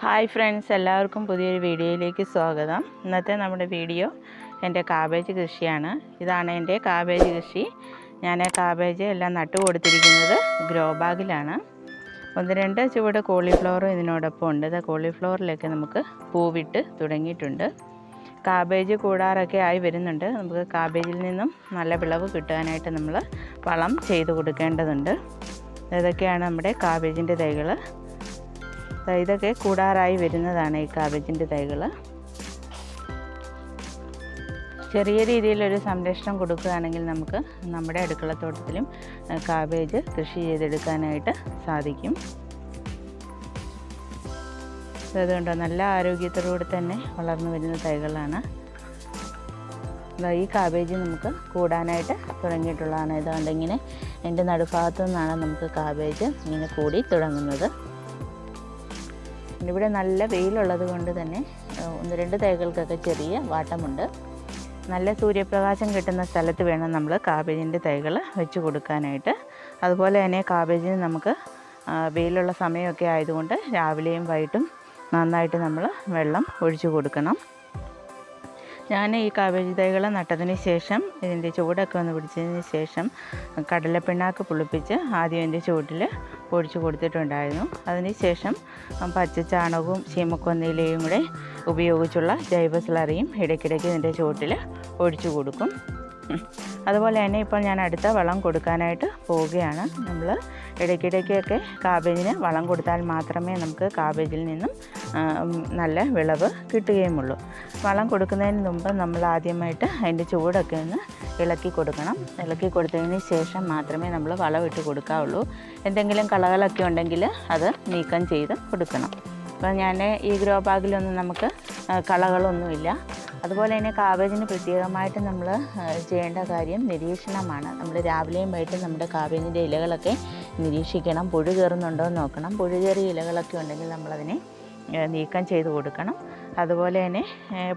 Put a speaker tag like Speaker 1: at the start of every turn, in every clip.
Speaker 1: Hi friends എല്ലാവർക്കും പുതിയൊരു വീഡിയോയിലേക്ക് സ്വാഗതം. ഇന്നത്തെ നമ്മുടെ വീഡിയോ എന്റെ കാബേജ് കൃഷിയാണ്. ഇതാണ് എന്റെ കാബേജ് കൃഷി. ഞാൻ കാബേജ് എല്ലാം നട്ടു കൊടുത്തിരിക്കുന്നത് ഗ്രോ ബാഗിലാണ്. ഒന്ന് രണ്ട് ചുവട് കോളിഫ്ലവറും ഇതിനോടൊപ്പം ഉണ്ട്. ഇത് കോളിഫ്ലവറിലേക്ക് നമുക്ക് പൂവിട്ട് തുടങ്ങിയിട്ടുണ്ട്. കാബേജ് കൂടാറൊക്കെ ആയി വരുന്നുണ്ട്. നമുക്ക് കാബേജിൽ നിന്നും നല്ല വിളവ് കിട്ടാനായിട്ട് നമ്മൾ വളം ചെയ്ത് കൊടുക്കേണ്ടതുണ്ട്. ഇതൊക്കെയാണ് നമ്മുടെ കാബേജിന്റെ തൈകൾ ഇതൊക്കെ കൂടാറായി വരുന്നതാണ് ഈ കാബേജിന്റെ തൈകൾ ചെറിയ രീതിയിലൊരു സംരക്ഷണം കൊടുക്കുകയാണെങ്കിൽ നമുക്ക് നമ്മുടെ അടുക്കളത്തോട്ടത്തിലും കാബേജ് കൃഷി ചെയ്തെടുക്കാനായിട്ട് സാധിക്കും. അതുകൊണ്ട് നല്ല ആരോഗ്യത്തോടുകൂടി തന്നെ വളർന്നു വരുന്ന തൈകളാണ്. ഈ കാബേജ് നമുക്ക് കൂടാനായിട്ട് തുടങ്ങിയിട്ടുള്ളതാണ്. ഇതുകൊണ്ടിങ്ങനെ എന്റെ നടുഭാഗത്തു നിന്നാണ് നമുക്ക് കാബേജ് ഇങ്ങനെ കൂടി തുടങ്ങുന്നത്. ഇവിടെ നല്ല വെയിലുള്ളത് കൊണ്ട് തന്നെ ഒന്ന് രണ്ട് തൈകൾക്കൊക്കെ ചെറിയ വാട്ടമുണ്ട്. നല്ല സൂര്യപ്രകാശം കിട്ടുന്ന സ്ഥലത്ത് വേണം നമ്മൾ കാബേജിന്റെ തൈകൾ വെച്ച് കൊടുക്കാനായിട്ട്. അതുപോലെ തന്നെ കാബേജിന് നമുക്ക് വെയിലുള്ള സമയമൊക്കെ ആയതുകൊണ്ട് രാവിലെയും വൈകിട്ടും നന്നായിട്ട് നമ്മൾ വെള്ളം ഒഴിച്ചു കൊടുക്കണം. ഞാൻ ഈ കാബേജ് തൈകൾ നട്ടതിന് ശേഷം ഇതിന്റെ ചുവടൊക്കെ ഒന്ന് പിടിച്ചതിന് ശേഷം കടലപ്പിണ്ണാക്ക് പുളിപ്പിച്ച് ആദ്യം എന്റെ ചുവട്ടിൽ ഒഴിച്ചു കൊടുത്തിട്ടുണ്ടായിരുന്നു. അതിന് ശേഷം പച്ച ചാണകവും ചീമക്കൊന്നയിലയും കൂടെ ഉപയോഗിച്ചുള്ള ജൈവ സ്ലറിയും ഇടയ്ക്കിടയ്ക്ക് ഇതിന്റെ ചുവട്ടിൽ ഒഴിച്ചു കൊടുക്കും. അതുപോലെ തന്നെ ഇപ്പോൾ ഞാൻ അടുത്ത വളം കൊടുക്കാനായിട്ട് പോവുകയാണ്. നമ്മൾ ഇടയ്ക്കിടയ്ക്കൊക്കെ കാബേജിന് വളം കൊടുത്താൽ മാത്രമേ നമുക്ക് കാബേജിൽ നിന്നും നല്ല വിളവ് കിട്ടുകയുമുള്ളൂ. വളം കൊടുക്കുന്നതിന് മുമ്പ് നമ്മൾ ആദ്യമായിട്ട് അതിന്റെ ചൂടൊക്കെ ഒന്ന് ഇളക്കി കൊടുക്കണം. ഇളക്കി കൊടുത്തതിന് ശേഷം മാത്രമേ നമ്മൾ വളമിട്ട് കൊടുക്കാവുള്ളൂ. എന്തെങ്കിലും കളകളൊക്കെ ഉണ്ടെങ്കിൽ അത് നീക്കം ചെയ്ത് കൊടുക്കണം. അപ്പോൾ ഞാൻ ഈ ഗ്രോ ബാഗിലൊന്നും നമുക്ക് കളകളൊന്നുമില്ല. അതുപോലെ തന്നെ കാബേജിന് പ്രത്യേകമായിട്ട് നമ്മൾ ചെയ്യേണ്ട കാര്യം നിരീക്ഷണമാണ്. നമ്മൾ രാവിലെയും വൈകിട്ടും നമ്മുടെ കാബേജിന്റെ ഇലകളൊക്കെ നിരീക്ഷിക്കണം. പുഴു കയറുന്നുണ്ടോ എന്ന് നോക്കണം. പുഴു കയറിയ ഇലകളൊക്കെ ഉണ്ടെങ്കിൽ നമ്മളതിനെ നീക്കം ചെയ്ത് കൊടുക്കണം. അതുപോലെ തന്നെ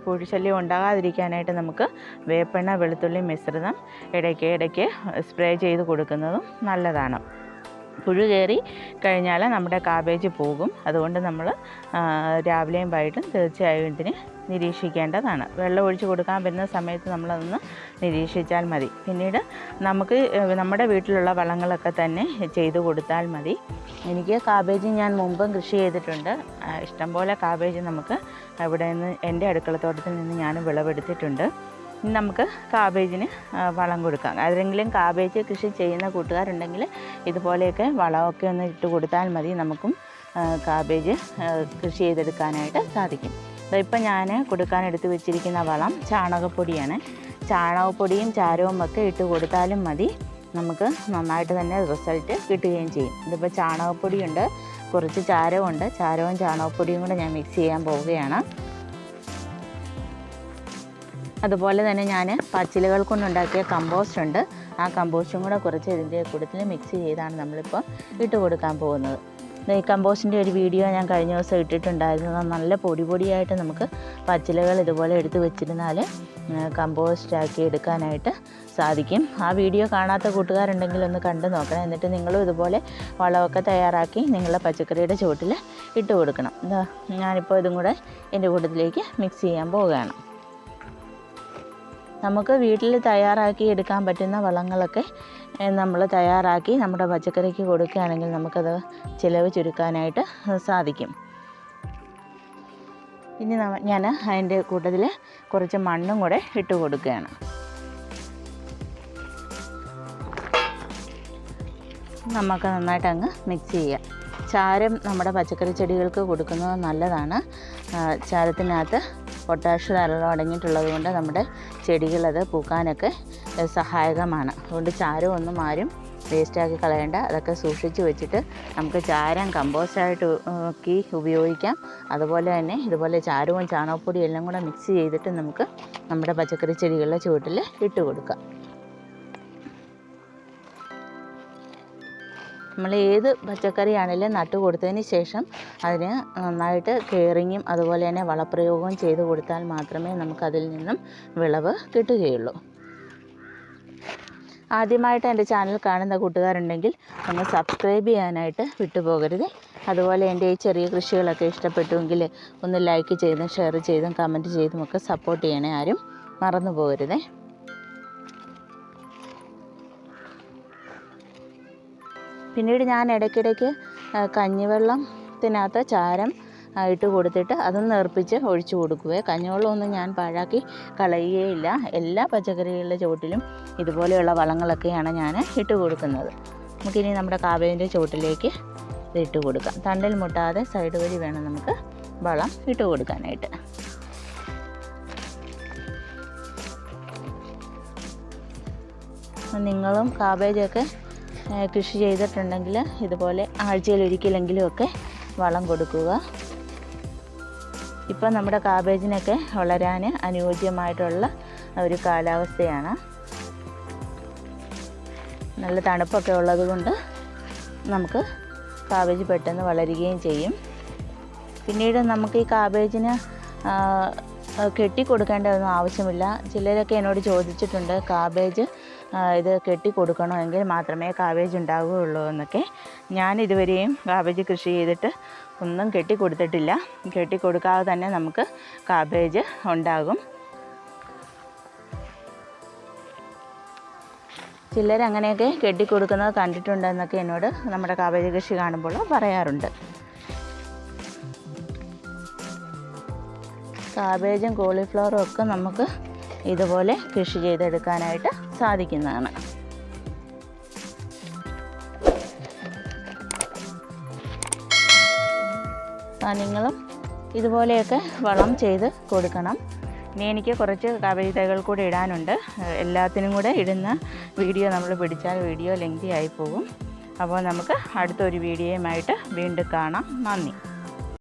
Speaker 1: പുഴുശല്യം ഉണ്ടാകാതിരിക്കാനായിട്ട് നമുക്ക് വേപ്പെണ്ണ വെളുത്തുള്ളി മിശ്രിതം ഇടയ്ക്ക് ഇടയ്ക്ക് സ്പ്രേ ചെയ്ത് കൊടുക്കുന്നതും നല്ലതാണ്. പുഴു കയറി കഴിഞ്ഞാൽ നമ്മുടെ കാബേജ് പോകും. അതുകൊണ്ട് നമ്മൾ രാവിലെയും വൈകിട്ടും തീർച്ചയായും ഇതിന് നിരീക്ഷിക്കേണ്ടതാണ്. വെള്ളം ഒഴിച്ചു കൊടുക്കാൻ വരുന്ന സമയത്ത് നമ്മളതൊന്ന് നിരീക്ഷിച്ചാൽ മതി. പിന്നീട് നമുക്ക് നമ്മുടെ വീട്ടിലുള്ള വളങ്ങളൊക്കെ തന്നെ ചെയ്തു കൊടുത്താൽ മതി. എനിക്ക് കാബേജ് ഞാൻ മുമ്പും കൃഷി ചെയ്തിട്ടുണ്ട്. ഇഷ്ടംപോലെ കാബേജ് നമുക്ക് അവിടെ നിന്ന് എന്റെ അടുക്കളത്തോട്ടത്തിൽ നിന്ന് ഞാൻ വിളവെടുത്തിട്ടുണ്ട്. ഇനി നമുക്ക് കാബേജിന് വളം കൊടുക്കാം. ആരെങ്കിലും കാബേജ് കൃഷി ചെയ്യുന്ന കൂട്ടുകാരുണ്ടെങ്കിൽ ഇതുപോലെയൊക്കെ വളമൊക്കെ ഒന്ന് ഇട്ട് കൊടുത്താൽ മതി. നമുക്കും കാബേജ് കൃഷി ചെയ്തെടുക്കാനായിട്ട് സാധിക്കും. ഇപ്പം ഞാൻ കൊടുക്കാൻ എടുത്ത് വെച്ചിരിക്കുന്ന വളം ചാണകപ്പൊടിയാണ്. ചാണകപ്പൊടിയും ചാരവും ഒക്കെ ഇട്ട് കൊടുത്താലും മതി. നമുക്ക് നന്നായിട്ട് തന്നെ റിസൾട്ട് കിട്ടുകയും ചെയ്യും. ഇതിപ്പോൾ ചാണകപ്പൊടിയുണ്ട്. കുറച്ച് ചാരമുണ്ട് ചാരവും ചാണകപ്പൊടിയും കൂടെ ഞാൻ മിക്സ് ചെയ്യാൻ പോവുകയാണ്. അതുപോലെ തന്നെ ഞാൻ പച്ചിലകൾ കൊണ്ടുണ്ടാക്കിയ കമ്പോസ്റ്റ് ഉണ്ട്. ആ കമ്പോസ്റ്റും കൂടെ കുറച്ച് ഇതിന്റെ കൂട്ടത്തിൽ മിക്സ് ചെയ്താണ് നമ്മളിപ്പോൾ ഇട്ട് കൊടുക്കാൻ പോകുന്നത്. ഈ കമ്പോസ്റ്റിന്റെ ഒരു വീഡിയോ ഞാൻ കഴിഞ്ഞ ദിവസം ഇട്ടിട്ടുണ്ടായിരുന്നു. നല്ല പൊടി പൊടിയായിട്ട് നമുക്ക് പച്ചിലകൾ ഇതുപോലെ എടുത്ത് വെച്ചിരുന്നാൽ കമ്പോസ്റ്റ് ആക്കി എടുക്കാനായിട്ട് സാധിക്കും. ആ വീഡിയോ കാണാത്ത കൂട്ടുകാരുണ്ടെങ്കിൽ ഒന്ന് കണ്ടു നോക്കണം. എന്നിട്ട് നിങ്ങളും ഇതുപോലെ വളമൊക്കെ തയ്യാറാക്കി നിങ്ങളുടെ പച്ചക്കറിയുടെ ചുവട്ടിൽ ഇട്ട് കൊടുക്കണം. ഞാനിപ്പോൾ ഇതും കൂടെ എന്റെ കൂട്ടത്തിലേക്ക് മിക്സ് ചെയ്യാൻ പോവുകയാണ്. നമുക്ക് വീട്ടിൽ തയ്യാറാക്കി എടുക്കാൻ പറ്റുന്ന വളങ്ങളൊക്കെ നമ്മൾ തയ്യാറാക്കി നമ്മുടെ പച്ചക്കറിക്ക് കൊടുക്കുകയാണെങ്കിൽ നമുക്കത് ചിലവ് ചുരുക്കാനായിട്ട് സാധിക്കും. ഇനി ഞാൻ അതിന്റെ കൂട്ടത്തിൽ കുറച്ച് മണ്ണും കൂടെ ഇട്ട് കൊടുക്കുകയാണ്. നമുക്ക് നന്നായിട്ട് അങ്ങ് മിക്സ് ചെയ്യാം. ചാരം നമ്മുടെ പച്ചക്കറി ചെടികൾക്ക് കൊടുക്കുന്നത് നല്ലതാണ്. ചാരത്തിനകത്ത് പൊട്ടാഷ് ധാരാളം അടങ്ങിയിട്ടുള്ളത് കൊണ്ട് നമ്മുടെ ചെടികളത് പൂക്കാനൊക്കെ സഹായകമാണ്. അതുകൊണ്ട് ചാരം ഒന്നും ആരും വേസ്റ്റാക്കി കളയേണ്ട. അതൊക്കെ സൂക്ഷിച്ച് വെച്ചിട്ട് നമുക്ക് ചാരം കമ്പോസ്റ്റായിട്ട് ആക്കി ഉപയോഗിക്കാം. അതുപോലെ തന്നെ ഇതുപോലെ ചാരവും ചാണകപ്പൊടിയും എല്ലാം കൂടെ മിക്സ് ചെയ്തിട്ട് നമുക്ക് നമ്മുടെ പച്ചക്കറി ചെടികളുടെ ചുവട്ടിൽ ഇട്ട് കൊടുക്കാം. നമ്മൾ ഏത് പച്ചക്കറിയാണെങ്കിലും നട്ടു കൊടുത്തതിന് ശേഷം അതിന് നന്നായിട്ട് കെയറിങ്ങും അതുപോലെ തന്നെ വളപ്രയോഗവും ചെയ്ത് കൊടുത്താൽ മാത്രമേ നമുക്കതിൽ നിന്നും വിളവ് കിട്ടുകയുള്ളൂ. ആദ്യമായിട്ട് എന്റെ ചാനൽ കാണുന്ന കൂട്ടുകാരുണ്ടെങ്കിൽ ഒന്ന് സബ്സ്ക്രൈബ് ചെയ്യാനായിട്ട് വിട്ടുപോകരുത്. അതുപോലെ എന്റെ ഈ ചെറിയ കൃഷികളൊക്കെ ഇഷ്ടപ്പെട്ടുവെങ്കിൽ ഒന്ന് ലൈക്ക് ചെയ്തും ഷെയർ ചെയ്തും കമന്റ് ചെയ്തും ഒക്കെ സപ്പോർട്ട് ചെയ്യണേ ആരും മറന്നു പോകരുതേ പിന്നീട് ഞാൻ ഇടയ്ക്കിടയ്ക്ക് കഞ്ഞിവെള്ളം കഞ്ഞിവെള്ളത്തിനകത്ത് ചാരം ഇട്ട് കൊടുത്തിട്ട് അതും നേർപ്പിച്ച് ഒഴിച്ചു കൊടുക്കുവേ. കഞ്ഞിവെള്ളമൊന്നും ഞാൻ പാഴാക്കി കളയുകയില്ല. എല്ലാ പച്ചക്കറികളുടെ ചുവട്ടിലും ഇതുപോലെയുള്ള വളങ്ങളൊക്കെയാണ് ഞാൻ ഇട്ട് കൊടുക്കുന്നത്. നമുക്കിനി നമ്മുടെ കാവേന്റെ ചുവട്ടിലേക്ക് ഇട്ട് കൊടുക്കാം. തണ്ടിൽ മുട്ടാതെ സൈഡ് വഴി വേണം നമുക്ക് വളം ഇട്ട് കൊടുക്കാനായിട്ട്. നിങ്ങളും കാബേജൊക്കെ കൃഷി ചെയ്തിട്ടുണ്ടെങ്കിൽ ഇതുപോലെ ആഴ്ചയിൽ ഒരിക്കലെങ്കിലും ഒക്കെ വളം കൊടുക്കുക. ഇപ്പം നമ്മുടെ കാബേജിനൊക്കെ വളരാൻ അനുയോജ്യമായിട്ടുള്ള ഒരു കാലാവസ്ഥയാണ്. നല്ല തണുപ്പൊക്കെ ഉള്ളതുകൊണ്ട് നമുക്ക് കാബേജ് പെട്ടെന്ന് വളരുകയും ചെയ്യും. പിന്നീട് നമുക്ക് ഈ കാബേജിന് കെട്ടിക്കൊടുക്കേണ്ടതൊന്നും ആവശ്യമില്ല. ചിലരൊക്കെ എന്നോട് ചോദിച്ചിട്ടുണ്ട് കാബേജ് ഇത് കെട്ടി കൊടുക്കണമെങ്കിൽ മാത്രമേ കാബേജ് ഉണ്ടാവുകയുള്ളൂ എന്നൊക്കെ ഞാൻ ഇതുവരെയും കാബേജ് കൃഷി ചെയ്തിട്ട് ഒന്നും കെട്ടി കൊടുത്തിട്ടില്ല കെട്ടി കൊടുക്കാതെ തന്നെ നമുക്ക് കാബേജ് ഉണ്ടാകും. ചിലരങ്ങനെയൊക്കെ കെട്ടിക്കൊടുക്കുന്നത് കണ്ടിട്ടുണ്ടെന്നൊക്കെ എന്നോട് നമ്മുടെ കാബേജ് കൃഷി കാണുമ്പോൾ പറയാറുണ്ട്. കാബേജും കോളിഫ്ലവറും ഒക്കെ നമുക്ക് ഇതുപോലെ കൃഷി ചെയ്തെടുക്കാനായിട്ട് സാധിക്കുന്നതാണ്. നിങ്ങളും ഇതുപോലെയൊക്കെ വളം ചെയ്ത് കൊടുക്കണം. ഇനി എനിക്ക് കുറച്ച് കവിതകൾ കൂടെ ഇടാനുണ്ട്. എല്ലാത്തിനും കൂടെ ഇടുന്ന വീഡിയോ നമ്മൾ പിടിച്ചാൽ വീഡിയോ ലെങ്തി ആയി പോകും. അപ്പോൾ നമുക്ക് അടുത്തൊരു വീഡിയോയുമായിട്ട് വീണ്ടും കാണാം. നന്ദി.